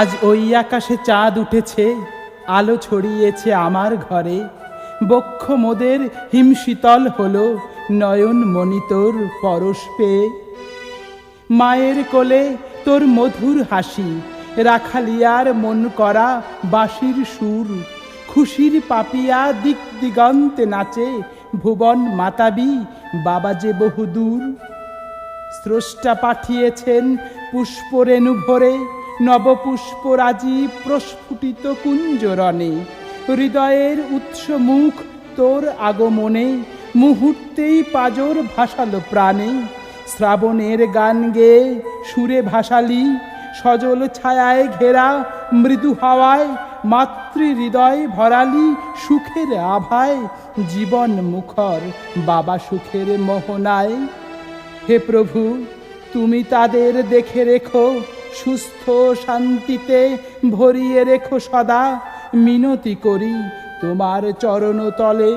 আজ ওই আকাশে চাঁদ উঠেছে, আলো ছড়িয়েছে আমার ঘরে। বক্ষ মোদের হিমশীতল হলো, নয়ন মনিতর পরশ পেয়ে। মায়ের কোলে তোর মধুর হাসি, রাখালিয়ার মন করা বাঁশির সুর। খুশির পাপিয়া দিক দিগন্তে নাচে, ভুবন মাতাবি বাবা যে বহুদূর। স্রষ্টা পাঠিয়েছেন পুষ্পরেণু ভরে নবপুষ্পরাজি প্রস্ফুটিত কুঞ্জরণে। হৃদয়ের উৎস মুখ তোর আগমনে, মুহূর্তেই পাজর ভাসালো প্রাণে। শ্রাবণের গান গেয়ে সুরে ভাসালি, সজল ছায়ায় ঘেরা মৃদু হাওয়ায় মাতৃ হৃদয় ভরালি সুখের আভায়, জীবন মুখর বাবা সুখের মোহনায়। হে প্রভু, তুমি তাদের দেখে রেখো সুস্থ শান্তিতে ভরিয়ে রেখো সদা। মিনতি করি তোমার চরণ তলে